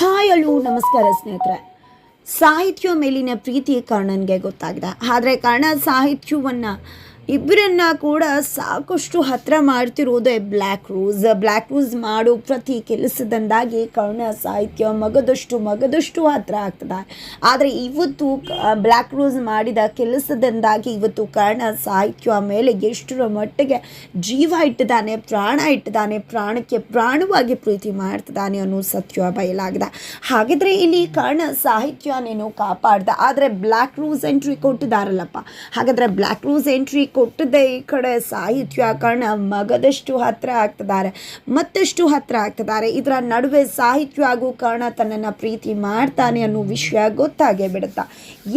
Hi ಅಲ್ಲೂ ನಮಸ್ಕಾರ ಸ್ನೇಹಿತರೆ. ಸಾಹಿತ್ಯ ಮೇಲಿನ ಪ್ರೀತಿ ಕರ್ಣನ್ಗೆ ಗೊತ್ತಾಗಿದೆ. ಆದರೆ ಕರ್ಣ ಸಾಹಿತ್ಯವನ್ನು ಇಬ್ಬರನ್ನ ಕೂಡ ಸಾಕಷ್ಟು ಹತ್ರ ಮಾಡ್ತಿರೋದೇ ಬ್ಲ್ಯಾಕ್ ರೂಸ್ ಬ್ಲ್ಯಾಕ್ ರೂಸ್ ಮಾಡೋ ಪ್ರತಿ ಕೆಲಸದಿಂದಾಗಿ ಕರ್ಣ ಸಾಹಿತ್ಯ ಮಗದಷ್ಟು ಮಗದಷ್ಟು ಹತ್ರ ಆಗ್ತದೆ. ಆದರೆ ಇವತ್ತು ಬ್ಲ್ಯಾಕ್ ರೋಸ್ ಮಾಡಿದ ಕೆಲಸದಿಂದಾಗಿ ಇವತ್ತು ಕರ್ಣ ಸಾಹಿತ್ಯ ಮೇಲೆ ಎಷ್ಟರ ಮಟ್ಟಿಗೆ ಜೀವ ಇಟ್ಟಿದ್ದಾನೆ, ಪ್ರಾಣ ಇಟ್ಟಿದ್ದಾನೆ, ಪ್ರಾಣಕ್ಕೆ ಪ್ರಾಣವಾಗಿ ಪ್ರೀತಿ ಮಾಡ್ತಿದ್ದಾನೆ ಅನ್ನೋ ಸತ್ಯ ಬಯಲಾಗಿದೆ. ಹಾಗಿದ್ರೆ ಇಲ್ಲಿ ಕರ್ಣ ಸಾಹಿತ್ಯನೇನೋ ಕಾಪಾಡ್ದ? ಆದರೆ ಬ್ಲ್ಯಾಕ್ ರೋಸ್ ಎಂಟ್ರಿ ಕೊಟ್ಟಿದ್ದಾರಲ್ಲಪ್ಪ. ಹಾಗಾದರೆ ಬ್ಲ್ಯಾಕ್ ರೋಸ್ ಎಂಟ್ರಿ ಕೊಟ್ಟದ್ದೇ ಈ ಕಡೆ ಸಾಹಿತ್ಯ ಕರ್ಣ ಮಗದಷ್ಟು ಹತ್ರ ಆಗ್ತಿದ್ದಾರೆ ಮತ್ತಷ್ಟು ಹತ್ರ ಆಗ್ತಿದ್ದಾರೆ ಇದರ ನಡುವೆ ಸಾಹಿತ್ಯ ಹಾಗೂ ಕರ್ಣ ತನ್ನನ್ನು ಪ್ರೀತಿ ಮಾಡ್ತಾನೆ ಅನ್ನೋ ವಿಷಯ ಗೊತ್ತಾಗೇ ಬಿಡುತ್ತಾ?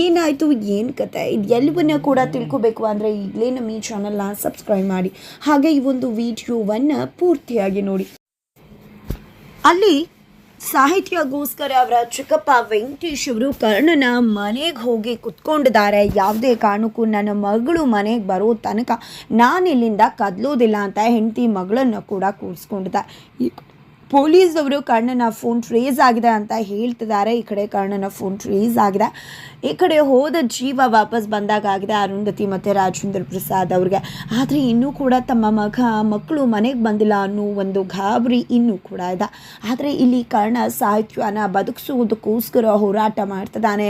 ಏನಾಯಿತು? ಏನು ಕತೆ? ಇದು ಎಲ್ಲವನ್ನ ಕೂಡ ತಿಳ್ಕೊಬೇಕು ಅಂದರೆ ಈಗಲೇ ನಮ್ಮ ಈ ಚಾನಲ್ನ ಸಬ್ಸ್ಕ್ರೈಬ್ ಮಾಡಿ. ಹಾಗೆ ಈ ಒಂದು ವಿಡಿಯೋವನ್ನು ಪೂರ್ತಿಯಾಗಿ ನೋಡಿ. ಅಲ್ಲಿ ಸಾಹಿತ್ಯಗೋಸ್ಕರ ಅವರ ಚಿಕ್ಕಪ್ಪ ವೆಂಕಟೇಶ್ ಅವರು ಕರ್ಣನ ಮನೆಗೆ ಹೋಗಿ ಕುತ್ಕೊಂಡಿದ್ದಾರೆ. ಯಾವುದೇ ಕಾರಣಕ್ಕೂ ನನ್ನ ಮಗಳು ಮನೆಗೆ ಬರೋ ತನಕ ನಾನು ಇಲ್ಲಿಂದ ಕದಲೋದಿಲ್ಲ ಅಂತ ಹೆಂಡತಿ ಮಗಳನ್ನು ಕೂಡ ಕೂರಿಸ್ಕೊಂಡಿದ್ದಾರೆ. ಈ ಪೊಲೀಸ್ ಅವರು ಕರ್ಣನ ಫೋನ್ ಟ್ರೇಸ್ ಆಗಿದೆ ಅಂತ ಹೇಳ್ತಿದ್ದಾರೆ. ಈ ಕಡೆ ಕರ್ಣನ ಫೋನ್ ಟ್ರೇಸ್ ಆಗಿದೆ. ಈ ಕಡೆ ಹೋದ ಜೀವ ವಾಪಸ್ ಬಂದಾಗ ಆಗಿದೆ ಅರುಂಧತಿ ಮತ್ತು ರಾಜೇಂದ್ರ ಪ್ರಸಾದ್ ಅವ್ರಿಗೆ. ಆದರೆ ಇನ್ನೂ ಕೂಡ ತಮ್ಮ ಮಗ, ಮಕ್ಕಳು ಮನೆಗೆ ಬಂದಿಲ್ಲ ಅನ್ನೋ ಒಂದು ಗಾಬರಿ ಇನ್ನೂ ಕೂಡ ಇದೆ. ಆದರೆ ಇಲ್ಲಿ ಕರ್ಣ ಸಾಹಿತ್ಯನ ಬದುಕಿಸುವುದಕ್ಕೋಸ್ಕರ ಹೋರಾಟ ಮಾಡ್ತಿದ್ದಾನೆ.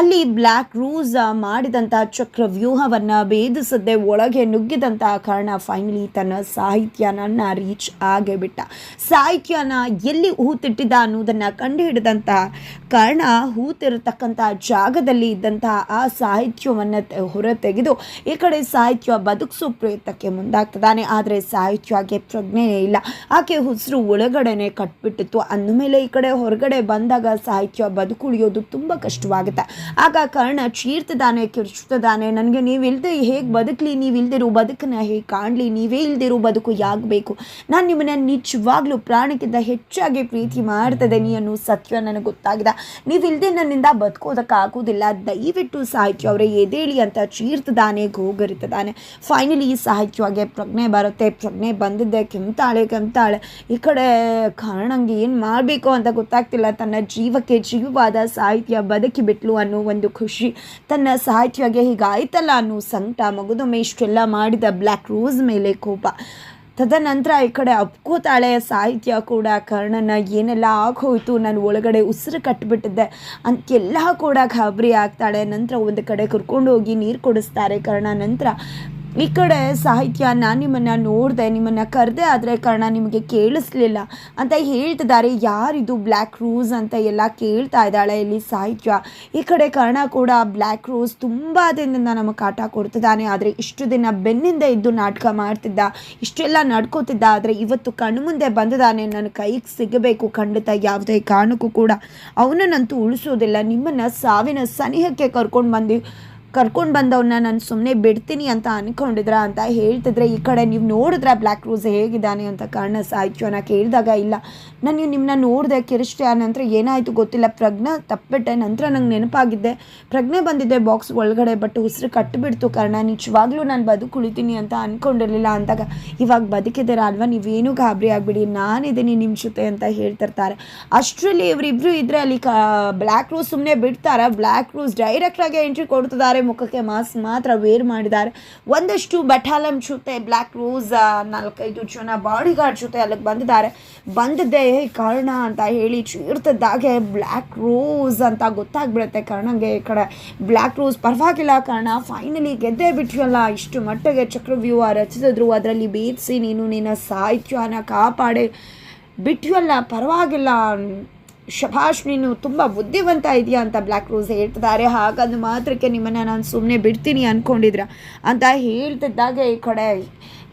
ಅಲ್ಲಿ ಬ್ಲ್ಯಾಕ್ ರೂಸ್ ಮಾಡಿದಂಥ ಚಕ್ರವ್ಯೂಹವನ್ನು ಭೇದಿಸದೆ ಒಳಗೆ ನುಗ್ಗಿದಂಥ ಕರ್ಣ ಫೈನಲಿ ತನ್ನ ಸಾಹಿತ್ಯನನ್ನು ರೀಚ್ ಆಗೇ ಬಿಟ್ಟ. ಸಾಹಿತ್ಯನ ಎಲ್ಲಿ ಹೂತಿಟ್ಟಿದ್ದ ಅನ್ನೋದನ್ನು ಕಂಡುಹಿಡಿದಂತಹ ಕರ್ಣ ಹೂತಿರತಕ್ಕಂಥ ಜಾಗದಲ್ಲಿ ಇದ್ದಂತಹ ಆ ಸಾಹಿತ್ಯವನ್ನು ಹೊರತೆಗೆದು ಈ ಕಡೆ ಸಾಹಿತ್ಯ ಬದುಕಿಸೋ ಪ್ರಯತ್ನಕ್ಕೆ ಮುಂದಾಗ್ತದಾನೆ ಆದರೆ ಸಾಹಿತ್ಯಕ್ಕೆ ಪ್ರಜ್ಞೆಯೇ ಇಲ್ಲ. ಆಕೆ ಉಸಿರು ಒಳಗಡೆನೆ ಕಟ್ಬಿಟ್ಟಿತ್ತು. ಅಂದಮೇಲೆ ಈ ಕಡೆ ಹೊರಗಡೆ ಬಂದಾಗ ಸಾಹಿತ್ಯ ಬದುಕುಳಿಯೋದು ತುಂಬ ಕಷ್ಟವಾಗುತ್ತೆ. ಆಗ ಕರ್ಣ ಚೀರ್ತದಾನೆ ಕಿರ್ಚುತ್ತದಾನೆ ನನಗೆ ನೀವು ಇಲ್ದೆ ಹೇಗೆ ಬದುಕಲಿ? ನೀವು ಇಲ್ದಿರೋ ಬದುಕನ್ನ ಹೇಗೆ ಕಾಣಲಿ? ನೀವೇ ಇಲ್ದಿರೋ ಬದುಕು ಯಾಗಬೇಕು? ನಾನು ನಿಮ್ಮನ್ನ ನಿಜವಾಗ್ಲೂ ಪ್ರಾಣಕ್ಕಿಂತ ಹೆಚ್ಚಾಗಿ ಪ್ರೀತಿ ಮಾಡ್ತದೆ ನೀ ಅನ್ನೋ ಸತ್ಯ ನನಗೆ ಗೊತ್ತಾಗಿದೆ. ನೀವಿಲ್ಲದೆ ನನ್ನಿಂದ ಬದುಕೋದಕ್ಕಾಗೋದಿಲ್ಲ. ದಯವಿಟ್ಟು ಸಾಹಿತ್ಯ ಅವರೇ ಎದೇಳಿ ಅಂತ ಚೀರ್ತದಾನೆ ಗೋಗರಿತದಾನೆ ಫೈನಲಿ ಈ ಸಾಹಿತ್ಯಗೆ ಪ್ರಜ್ಞೆ ಬರುತ್ತೆ. ಪ್ರಜ್ಞೆ ಬಂದಿದ್ದೆ ಕೆಂತಾಳೆ ಕೆಂತಾಳೆ. ಈ ಕಡೆ ಕಾರಣಂಗೆ ಏನು ಮಾಡಬೇಕು ಅಂತ ಗೊತ್ತಾಗ್ತಿಲ್ಲ. ತನ್ನ ಜೀವಕ್ಕೆ ಜೀವವಾದ ಸಾಹಿತ್ಯ ಬದುಕಿ ಬಿಟ್ಲು ಅನ್ನೋ ಒಂದು ಖುಷಿ. ತನ್ನ ಸಾಹಿತ್ಯಗೆ ಹೀಗಾಯ್ತಲ್ಲ ಅನ್ನೋ ಸಂಕಟ. ಮಗುದೊಮ್ಮೆ ಇಷ್ಟೆಲ್ಲ ಮಾಡಿದ ಬ್ಲ್ಯಾಕ್ ರೋಸ್ ಮೇಲೆ ಕೋಪ. ತದನಂತರ ಈ ಕಡೆ ಅಪ್ಕೋತಾಳೆ ಸಾಹಿತ್ಯ ಕೂಡ ಕರ್ಣನ ಏನೆಲ್ಲ ಆಗೋಯ್ತು, ನಾನು ಒಳಗಡೆ ಉಸಿರು ಕಟ್ಟಿಬಿಟ್ಟಿದ್ದೆ ಅಂತೆಲ್ಲ ಕೂಡ ಗಾಬರಿ ಆಗ್ತಾಳೆ. ನಂತರ ಒಂದು ಕಡೆ ಕರ್ಕೊಂಡು ಹೋಗಿ ನೀರು ಕೊಡಿಸ್ತಾರೆ ಕರ್ಣ. ನಂತರ ಈ ಕಡೆ ಸಾಹಿತ್ಯ ನಾನು ನಿಮ್ಮನ್ನು ನೋಡಿದೆ, ನಿಮ್ಮನ್ನು ಕರೆದೆ ಆದರೆ ಕಾರಣ ನಿಮಗೆ ಕೇಳಿಸ್ಲಿಲ್ಲ. ಅಂತ ಹೇಳ್ತಿದ್ದಾರೆ. ಯಾರಿದು ಬ್ಲ್ಯಾಕ್ ರೂಸ್ ಅಂತ ಎಲ್ಲ ಕೇಳ್ತಾ ಇದ್ದಾಳೆ ಇಲ್ಲಿ ಸಾಹಿತ್ಯ. ಈ ಕಡೆ ಕಾರಣ ಕೂಡ ಬ್ಲ್ಯಾಕ್ ರೂಸ್ ತುಂಬ ದಿನದಿಂದ ನಮಗೆ ಕಾಟ ಕೊಡ್ತಿದ್ದಾನೆ. ಆದರೆ ಇಷ್ಟು ದಿನ ಬೆನ್ನಿಂದ ಇದ್ದು ನಾಟಕ ಮಾಡ್ತಿದ್ದ, ಇಷ್ಟೆಲ್ಲ ನಡ್ಕೋತಿದ್ದ, ಆದರೆ ಇವತ್ತು ಕಣ್ಣು ಮುಂದೆ ಬಂದಿದ್ದಾನೆ. ನನ್ನ ಕೈಗೆ ಸಿಗಬೇಕು ಖಂಡಿತ ಯಾವುದೇ ಕಾರಣಕ್ಕೂ ಕೂಡ. ಅವನನ್ನಂತೂ ಉಳಿಸೋದಿಲ್ಲ. ನಿಮ್ಮನ್ನು ಸಾವಿನ ಸನಿಹಕ್ಕೆ ಕರ್ಕೊಂಡು ಬಂದು ಕರ್ಕೊಂಡು ಬಂದವನ್ನ ನಾನು ಸುಮ್ಮನೆ ಬಿಡ್ತೀನಿ ಅಂತ ಅಂದ್ಕೊಂಡಿದ್ರ ಅಂತ ಹೇಳ್ತಿದ್ರೆ ಈ ಕಡೆ ನೀವು ನೋಡಿದ್ರೆ ಬ್ಲ್ಯಾಕ್ ರೋಸ್ ಹೇಗಿದ್ದಾನೆ ಅಂತ ಕಾರಣ ಸಾಯ್ತು ಅನ್ನೋ ಕೇಳಿದಾಗ ಇಲ್ಲ. ನಾನು ನೀವು ನಿಮ್ಮನ್ನ ನೋಡಿದೆ ಕಿರಿಷ್ಟೆ ನಂತರ ಏನಾಯಿತು ಗೊತ್ತಿಲ್ಲ. ಪ್ರಜ್ಞೆ ತಪ್ಪಿಟ್ಟೆ, ನಂತರ ನಂಗೆ ನೆನಪಾಗಿದ್ದೆ. ಪ್ರಜ್ಞೆ ಬಂದಿದ್ದೆ ಬಾಕ್ಸ್ ಒಳಗಡೆ ಬಟ್ ಉಸಿರು ಕಟ್ಟಿಬಿಡ್ತು ಕಾರಣ ನಿಜವಾಗ್ಲೂ ನಾನು ಬದುಕುಳಿತೀನಿ ಅಂತ ಅನ್ಕೊಂಡಿರಲಿಲ್ಲ ಅಂದಾಗ, ಇವಾಗ ಬದುಕಿದ್ದೀರ ಅಲ್ವಾ? ನೀವೇನು ಗಾಬರಿ ಆಗಿಬಿಡಿ, ನಾನಿದ್ದೀನಿ ನಿಮ್ಮ ಜೊತೆ ಅಂತ ಹೇಳ್ತಿರ್ತಾರೆ. ಅಷ್ಟರಲ್ಲಿ ಇವರಿಬ್ಬರು ಇದ್ರೆ ಅಲ್ಲಿ ಕಾ ಬ್ಲ್ಯಾಕ್ ರೋಸ್ ಸುಮ್ಮನೆ ಬಿಡ್ತಾರ? ಬ್ಲ್ಯಾಕ್ ರೋಸ್ ಡೈರೆಕ್ಟಾಗಿ ಎಂಟ್ರಿ ಕೊಡ್ತಿದ್ದಾರೆ. ಮುಖಕ್ಕೆ ಮಾಸ್ಕ್ ಮಾತ್ರ ವೇರ್ ಮಾಡಿದ್ದಾರೆ. ಒಂದಷ್ಟು ಬಟಾಲಂ ಜೊತೆ ಬ್ಲ್ಯಾಕ್ ರೋಸ್ ನಾಲ್ಕೈದು ಜನ ಬಾಡಿಗಾರ್ಡ್ ಜೊತೆ ಅಲ್ಲಿಗೆ ಬಂದಿದ್ದಾರೆ. ಬಂದದ್ದೇ ಕಾರಣ ಅಂತ ಹೇಳಿ ಚೀರ್ತಿದ್ದಾಗೆ ಬ್ಲ್ಯಾಕ್ ರೋಸ್ ಅಂತ ಗೊತ್ತಾಗ್ಬಿಡುತ್ತೆ ಕರ್ಣಂಗೆ ಈ ಕಡೆ. ಬ್ಲ್ಯಾಕ್ ರೋಸ್ ಪರವಾಗಿಲ್ಲ ಕಾರಣ ಫೈನಲಿ ಗೆದ್ದೇ ಬಿಟ್ವಲ್ಲ ಇಷ್ಟು ಮಟ್ಟಿಗೆ ಚಕ್ರವ್ಯೂಹ ರಚಿಸಿದ್ರು. ಅದರಲ್ಲಿ ಬೇಯಿಸಿ ನೀನು ನಿನ್ನ ಸಾಹಿತ್ಯನ ಕಾಪಾಡಿ ಬಿಟ್ವಲ್ಲ ಪರವಾಗಿಲ್ಲ. ಶಭಾಷ್ ತುಂಬ ಬುದ್ಧಿವಂತ ಇದೆಯಾ ಅಂತ ಬ್ಲ್ಯಾಕ್ ರೋಸ್ ಹೇಳ್ತಿದ್ದಾರೆ. ಹಾಗಂದು ಮಾತ್ರಕ್ಕೆ ನಿಮ್ಮನ್ನು ನಾನು ಸುಮ್ಮನೆ ಬಿಡ್ತೀನಿ ಅಂದ್ಕೊಂಡಿದ್ರ ಅಂತ ಹೇಳ್ತಿದ್ದಾಗ ಈ ಕಡೆ.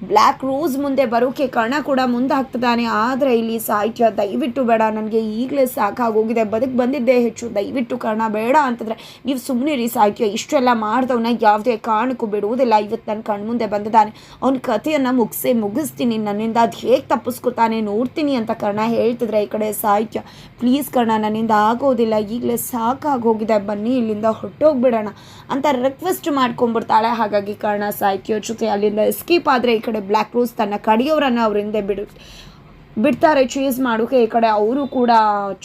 ಬ್ಲ್ಯಾಕ್ ರೋಸ್ ಮುಂದೆ ಬರೋಕೆ ಕರ್ಣ ಕೂಡ ಮುಂದೆ ಹಾಕ್ತಿದ್ದಾನೆ ಆದರೆ ಇಲ್ಲಿ ಸಾಹಿತ್ಯ ದಯವಿಟ್ಟು ಬೇಡ. ನನಗೆ ಈಗಲೇ ಸಾಕಾಗೋಗಿದೆ. ಬದುಕು ಬಂದಿದ್ದೇ ಹೆಚ್ಚು. ದಯವಿಟ್ಟು ಕರ್ಣ ಬೇಡ ಅಂತಂದರೆ ನೀವು ಸುಮ್ಮನೆ ರೀ ಸಾಹಿತ್ಯ. ಇಷ್ಟೆಲ್ಲ ಮಾಡಿದವನ್ನ ಯಾವುದೇ ಕಾರಣಕ್ಕೂ ಬಿಡುವುದಿಲ್ಲ. ಇವತ್ತು ನನ್ನ ಕಣ್ಮುಂದೆ ಬಂದಿದ್ದಾನೆ. ಅವನ ಕಥೆಯನ್ನು ಮುಗಿಸಿ ಮುಗಿಸ್ತೀನಿ. ನನ್ನಿಂದ ಅದು ಹೇಗೆ ತಪ್ಪಿಸ್ಕೊತಾನೆ ನೋಡ್ತೀನಿ ಅಂತ ಕರ್ಣ ಹೇಳ್ತಿದ್ರೆ ಈ ಕಡೆ ಸಾಹಿತ್ಯ. ಪ್ಲೀಸ್ ಕರ್ಣ ನನ್ನಿಂದ ಆಗೋದಿಲ್ಲ. ಈಗಲೇ ಸಾಕಾಗೋಗಿದೆ. ಬನ್ನಿ, ಇಲ್ಲಿಂದ ಹೊಟ್ಟೋಗ್ಬಿಡೋಣ ಅಂತ ರಿಕ್ವೆಸ್ಟ್ ಮಾಡ್ಕೊಂಡ್ಬಿಡ್ತಾಳೆ. ಹಾಗಾಗಿ ಕರ್ಣ ಸಾಹಿತ್ಯ ಜೊತೆ ಅಲ್ಲಿಂದ ಎಸ್ಕೇಪ್ ಆದರೆ ಈ ಬ್ಲ್ಯಾಕ್ ರೋಸ್ ತನ್ನ ಕಡಿಯವರನ್ನ ಅವ್ರ ಹಿಂದೆ ಬಿಡು, ಬಿಡ್ತಾರೆ ಚೇಸ್ ಮಾಡೋಕೆ. ಈ ಕಡೆ ಅವರು ಕೂಡ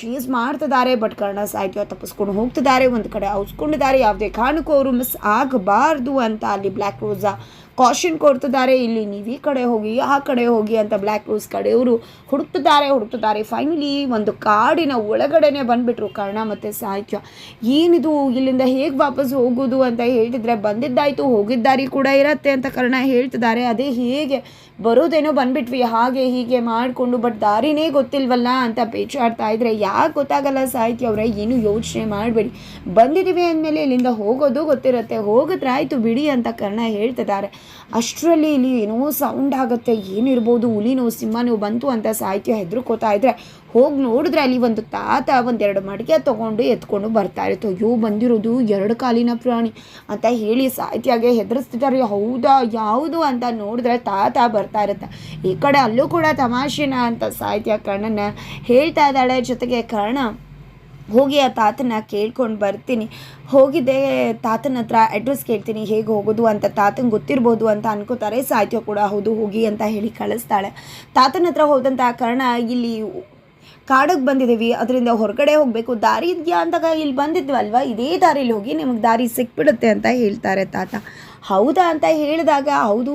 ಚೇಸ್ ಮಾಡ್ತಿದ್ದಾರೆ ಬಟ್ ಕರ್ಣ ಸಾಹಿತ್ಯ ತಪ್ಪಿಸ್ಕೊಂಡು ಹೋಗ್ತಿದ್ದಾರೆ. ಒಂದು ಕಡೆ ಅವ್ಸ್ಕೊಂಡಿದ್ದಾರೆ. ಯಾವುದೇ ಕಾರಣಕ್ಕೂ ಅವರು ಮಿಸ್ ಆಗಬಾರ್ದು ಅಂತ ಅಲ್ಲಿ ಬ್ಲ್ಯಾಕ್ ರೋಸಾ ಕಾಷನ್ ಕೊಡ್ತಿದ್ದಾರೆ. ಇಲ್ಲಿ ನೀವು ಈ ಕಡೆ ಹೋಗಿ, ಆ ಕಡೆ ಹೋಗಿ ಅಂತ ಬ್ಲ್ಯಾಕ್ ರೋಸ್ ಕಡೆಯವರು ಹುಡುಕ್ತಿದ್ದಾರೆ ಹುಡುಕ್ತಿದ್ದಾರೆ. ಫೈನಲಿ ಒಂದು ಕಾಡಿನ ಒಳಗಡೆನೆ ಬಂದುಬಿಟ್ರು ಕರ್ಣ ಮತ್ತು ಸಾಹಿತ್ಯ. ಏನಿದು, ಇಲ್ಲಿಂದ ಹೇಗೆ ವಾಪಸ್ ಹೋಗೋದು ಅಂತ ಹೇಳ್ತಿದ್ರೆ, ಬಂದಿದ್ದಾಯ್ತು, ಹೋಗಿದ್ದಾರಿ ಕೂಡ ಇರತ್ತೆ ಅಂತ ಕರ್ಣ ಹೇಳ್ತಿದ್ದಾರೆ. ಅದೇ ಹೇಗೆ ಬರೋದೇನೋ ಬಂದ್ಬಿಟ್ವಿ, ಹಾಗೆ ಹೀಗೆ ಮಾಡಿಕೊಂಡು ಬಟ್ ದಾರಿನೇ ಗೊತ್ತಿಲ್ವಲ್ಲ ಅಂತ ಪೇಚಾಡ್ತಾ ಇದ್ರೆ ಯಾಕೆ ಗೊತ್ತಾಗಲ್ಲ ಸಾಹಿತ್ಯ ಅವರೇ, ಏನು ಯೋಚನೆ ಮಾಡಬೇಡಿ. ಬಂದಿದ್ದೀವಿ ಅಂದಮೇಲೆ ಇಲ್ಲಿಂದ ಹೋಗೋದು ಗೊತ್ತಿರುತ್ತೆ. ಹೋಗಿದ್ರೆ ಆಯಿತು ಬಿಡಿ ಅಂತ ಕರ್ಣ ಹೇಳ್ತಿದ್ದಾರೆ. ಅಷ್ಟರಲ್ಲಿ ಇಲ್ಲಿ ಏನೋ ಸೌಂಡ್ ಆಗುತ್ತೆ ಏನಿರ್ಬೋದು ಹುಲಿನೋ ಸಿಂಹನೋ ಬಂತು ಅಂತ ಸಾಹಿತ್ಯ ಹೆದರ್ಕೋತಾ ಇದ್ರೆ ಹೋಗಿ ನೋಡಿದ್ರೆ ಅಲ್ಲಿ ಒಂದು ತಾತ ಒಂದೆರಡು ಮಡಿಕೆ ತೊಗೊಂಡು ಎತ್ಕೊಂಡು ಬರ್ತಾ ಇರುತ್ತೆ ಅಯ್ಯೋ, ಬಂದಿರೋದು ಎರಡು ಕಾಲಿನ ಪ್ರಾಣಿ ಅಂತ ಹೇಳಿ ಸಾಹಿತ್ಯಾಗೆ ಹೆದರಿಸ್ತಿದ್ದಾರೆ. ಹೌದಾ, ಯಾವುದು ಅಂತ ನೋಡಿದ್ರೆ ತಾತ ಬರ್ತಾ ಇರುತ್ತೆ. ಈ ಕಡೆ ಅಲ್ಲೂ ಕೂಡ ತಮಾಷೆನ ಅಂತ ಸಾಹಿತ್ಯ ಕರ್ಣನ ಹೇಳ್ತಾ ಇದ್ದಾಳೆ. ಜೊತೆಗೆ ಕರ್ಣ ಹೋಗಿ ಆ ತಾತನ ಕೇಳ್ಕೊಂಡು ಬರ್ತೀನಿ. ಹೋಗಿದ್ದೆ ತಾತನ ಹತ್ರ ಅಡ್ರೆಸ್ ಕೇಳ್ತೀನಿ, ಹೇಗೆ ಹೋಗೋದು ಅಂತ ತಾತನ ಗೊತ್ತಿರ್ಬೋದು ಅಂತ ಅನ್ಕೋತಾರೆ ಸಾಹಿತ್ಯ ಕೂಡ ಹೌದು, ಹೋಗಿ ಅಂತ ಹೇಳಿ ಕಳಿಸ್ತಾಳೆ. ತಾತನ ಹತ್ರ ಹೋದಂಥ ಕಾರಣ ಇಲ್ಲಿ ಕಾಡಕ್ಕೆ ಬಂದಿದ್ದೀವಿ, ಅದರಿಂದ ಹೊರಗಡೆ ಹೋಗಬೇಕು. ದಾರಿ ಇದೆಯಾ ಅಂದಾಗ ಇಲ್ಲಿ ಬಂದಿದ್ವಲ್ವ? ಇದೇ ದಾರಿಲಿ ಹೋಗಿ ನಿಮಗೆ ದಾರಿ ಸಿಕ್ಬಿಡುತ್ತೆ ಅಂತ ಹೇಳ್ತಾರೆ ತಾತ. ಹೌದಾ ಅಂತ ಹೇಳಿದಾಗ, ಹೌದು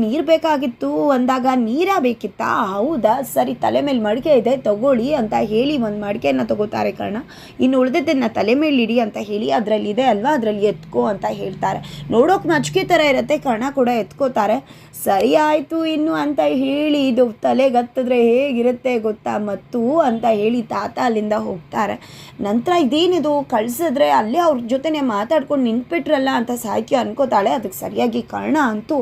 ನೀರು ಬೇಕಾಗಿತ್ತು ಅಂದಾಗ ನೀರಾ ಬೇಕಿತ್ತಾ? ಹೌದಾ? ಸರಿ, ತಲೆ ಮೇಲೆ ಮಡಿಕೆ ಇದೆ, ತಗೊಳ್ಳಿ ಅಂತ ಹೇಳಿ ಒಂದು ಮಡಿಕೆಯನ್ನು ತಗೋತಾರೆ ಕಣ ಇನ್ನು ಉಳಿದಿದ್ದನ್ನು ತಲೆ ಮೇಲೆ ಇಡಿ ಅಂತ ಹೇಳಿ ಅದರಲ್ಲಿ ಇದೆ ಅಲ್ವಾ? ಅದರಲ್ಲಿ ಎತ್ಕೋ ಅಂತ ಹೇಳ್ತಾರೆ. ನೋಡೋಕೆ ಮಚ್ಕೆ ಥರ ಇರುತ್ತೆ ಕಣ ಕೂಡ ಎತ್ಕೋತಾರೆ. ಸರಿ ಆಯಿತು ಇನ್ನು ಅಂತ ಹೇಳಿ ಇದು ತಲೆಗತ್ತಿದ್ರೆ ಹೇಗಿರುತ್ತೆ ಗೊತ್ತಾ? ಮತ್ತು ಅಂತ ಹೇಳಿ ತಾತ ಅಲ್ಲಿಂದ ಹೋಗ್ತಾರೆ. ನಂತರ ಇದೇನಿದು? ಕಳಿಸಿದ್ರೆ ಅಲ್ಲೇ ಅವ್ರ ಜೊತೆನೆ ಮಾತಾಡ್ಕೊಂಡು ನಿಂತ್ಬಿಟ್ರಲ್ಲ ಅಂತ ಸಾಹಿತ್ಯ ಅನ್ಕೋತಾಳೆ. ಅದಕ್ಕೆ ಸರಿಯಾಗಿ ಕರ್ಣ ಅಂತೂ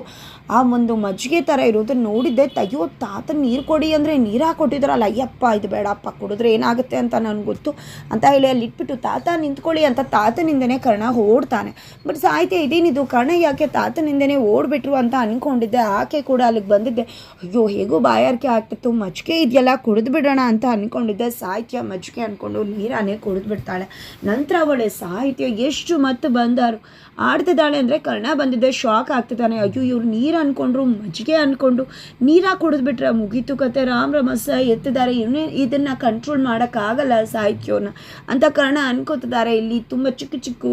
ಆ ಒಂದು ಮಜ್ಜಿಗೆ ಥರ ಇರೋದನ್ನ ನೋಡಿದ್ದೆ, ತಯ್ಯೋ ತಾತ ನೀರು ಕೊಡಿ ಅಂದರೆ ನೀರು ಹಾಕೊಟ್ಟಿದ್ರಲ್ಲ, ಅಯ್ಯಪ್ಪ ಇದು ಬೇಡಪ್ಪ ಕುಡಿದ್ರೆ ಏನಾಗುತ್ತೆ ಅಂತ ನನಗೆ ಗೊತ್ತು. ಅಂತ ಹೇಳಿ ಅಲ್ಲಿ ಇಟ್ಬಿಟ್ಟು, ತಾತ ನಿಂತ್ಕೊಳ್ಳಿ ಅಂತ ತಾತನಿಂದನೇ ಕರ್ಣ ಓಡ್ತಾನೆ. ಬಟ್ ಸಾಹಿತ್ಯ ಇದೇನಿದು? ಕರ್ಣ ಯಾಕೆ ತಾತನಿಂದನೇ ಓಡ್ಬಿಟ್ರು ಅಂತ ಅಂದ್ಕೊಂಡಿದ್ದೆ ಆಕೆ ಕೂಡ ಅಲ್ಲಿಗೆ ಬಂದಿದ್ದೆ. ಅಯ್ಯೋ, ಹೇಗೋ ಬಾಯಾರಿಕೆ ಆಗ್ತಿತ್ತು. ಮಜ್ಜಿಗೆ ಇದೆಯಲ್ಲ, ಕುಡಿದು ಬಿಡೋಣ ಅಂತ ಅಂದ್ಕೊಂಡಿದ್ದೆ ಸಾಹಿತ್ಯ ಮಜ್ಜಿಗೆ ಅಂದ್ಕೊಂಡು ನೀರಾನೇ ಕುಡಿದ್ಬಿಡ್ತಾಳೆ ನಂತರ ಅವಳೆ ಸಾಹಿತ್ಯ ಎಷ್ಟು ಮತ್ತು ಬಂದರು. ಆಡ್ತಿದ್ದಾಳೆ ಅಂದರೆ ಕರ್ಣ ಬಂದಿದ್ದೆ. ಶಾಕ್ ಆಗ್ತಿದ್ದಾನೆ. ಅಯ್ಯೋ, ಇವ್ರು ನೀರು ಅಂದ್ಕೊಂಡ್ರು ಮಜ್ಜಿಗೆ ಅಂದ್ಕೊಂಡು ನೀರಾ ಕುಡಿದ್ಬಿಟ್ರೆ ಮುಗೀತು ಕತೆ. ರಾಮ್ ರಮಸ ಎತ್ತಿದ್ದಾರೆ. ಇವನೇ ಇದನ್ನು ಕಂಟ್ರೋಲ್ ಮಾಡೋಕ್ಕಾಗಲ್ಲ ಸಾಹಿತ್ಯವನ್ನು ಅಂತ ಕಾರಣ ಅನ್ಕೋತಿದ್ದಾರೆ. ಇಲ್ಲಿ ತುಂಬ ಚಿಕ್ಕ ಚಿಕ್ಕ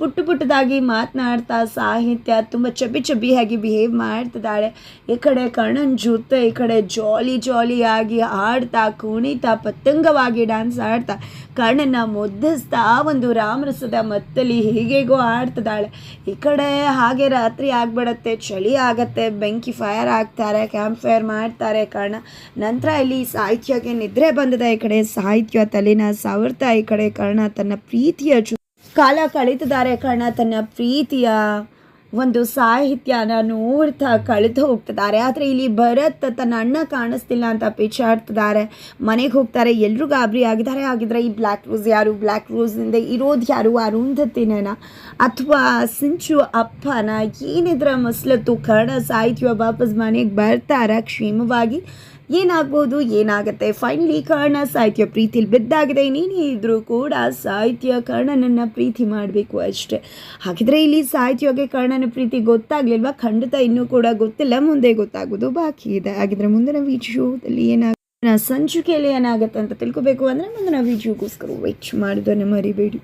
ಪುಟ್ಟದಾಗಿ ಮಾತನಾಡ್ತಾ ಸಾಹಿತ್ಯ ತುಂಬ ಚಬಿ ಚಬಿಯಾಗಿ ಬಿಹೇವ್ ಮಾಡ್ತಿದ್ದಾಳೆ. ಈ ಕಡೆ ಕರ್ಣನ ಜೊತೆ, ಈ ಕಡೆ ಜಾಲಿ ಜಾಲಿಯಾಗಿ ಆಡ್ತಾ ಕುಣಿತಾ ಪತಂಗವಾಗಿ ಡ್ಯಾನ್ಸ್ ಆಡ್ತಾ ಕರ್ಣನ ಮುದ್ದಿಸ್ತಾ ಒಂದು ರಾಮರಸದ ಮತ್ತಲ್ಲಿ ಹೇಗೇಗೋ ಆಡ್ತಿದ್ದಾಳೆ ಈ ಕಡೆ ಹಾಗೆ ರಾತ್ರಿ ಆಗ್ಬಿಡತ್ತೆ, ಚಳಿ ಆಗತ್ತೆ, ಬೆಂಕಿ ಫೈರ್ ಆಗ್ತಾರೆ ಕ್ಯಾಂಪ್ ಫೈರ್ ಮಾಡ್ತಾರೆ ಕರ್ಣ ನಂತರ ಇಲ್ಲಿ ಸಾಹಿತ್ಯಕ್ಕೆ ನಿದ್ರೆ ಬಂದಿದೆ. ಈ ಕಡೆ ಸಾಹಿತ್ಯ ತಲೆನ ಸವರ್ತಾ, ಈ ಕಡೆ ಕರ್ಣ ತನ್ನ ಪ್ರೀತಿಯ ಕಾಲ ಕಳೀತಿದ್ದಾರೆ ಕಣ ತನ್ನ ಪ್ರೀತಿಯ ಒಂದು ಸಾಹಿತ್ಯನ ನೋಡ್ತಾ ಕಳೆದು ಹೋಗ್ತಿದ್ದಾರೆ. ಆದರೆ ಇಲ್ಲಿ ಭರತ್ ತನ್ನ ಅಣ್ಣ ಕಾಣಿಸ್ತಿಲ್ಲ ಅಂತ ಪಿಚಾಡ್ತಿದ್ದಾರೆ. ಮನೆಗೆ ಹೋಗ್ತಾರೆ ಎಲ್ಲರೂ ಗಾಬರಿ ಆಗಿದ್ದಾರೆ. ಆಗಿದ್ರೆ ಈ ಬ್ಲ್ಯಾಕ್ ರೋಸ್ ಯಾರು? ಬ್ಲ್ಯಾಕ್ ರೋಸಿಂದ ಇರೋದು ಯಾರು? ಅರುಂಧತಿನ ಅಥವಾ ಸಿಂಚು ಅಪ್ಪನ? ಏನಿದ್ರ ಮಸ್ಲತ್ತು ಕನ್ನಡ ಸಾಹಿತ್ಯ ವಾಪಸ್ ಮನೆಗೆ ಬರ್ತಾರ ಕ್ಷೇಮವಾಗಿ ಏನಾಗ್ಬೋದು, ಏನಾಗುತ್ತೆ? ಫೈನಲಿ ಕರ್ಣ ಸಾಹಿತ್ಯ ಪ್ರೀತಿಲಿ ಬಿದ್ದಾಗಿದೆ. ನೀನೇ ಇದ್ದರೂ ಕೂಡ ಸಾಹಿತ್ಯ ಕರ್ಣನನ್ನು ಪ್ರೀತಿ ಮಾಡಬೇಕು ಅಷ್ಟೇ. ಹಾಗಿದ್ರೆ ಇಲ್ಲಿ ಸಾಹಿತ್ಯಗೆ ಕರ್ಣನ ಪ್ರೀತಿ ಗೊತ್ತಾಗ್ಲಿಲ್ವಾ? ಖಂಡಿತ ಇನ್ನೂ ಕೂಡ ಗೊತ್ತಿಲ್ಲ. ಮುಂದೆ ಗೊತ್ತಾಗೋದು ಬಾಕಿ ಇದೆ. ಹಾಗಿದ್ರೆ ಮುಂದಿನ ವಿಡಿಯೋದಲ್ಲಿ ಏನಾಗ ಸಂಚಿಕೆಯಲ್ಲಿ ಏನಾಗುತ್ತೆ ಅಂತ ತಿಳ್ಕೊಬೇಕು ಅಂದರೆ ಮುಂದಿನ ವಿಡಿಯೋಗೋಸ್ಕರ ವೆಚ್ ಮಾಡಿದ್ದನ್ನು ಮರಿಬೇಡಿ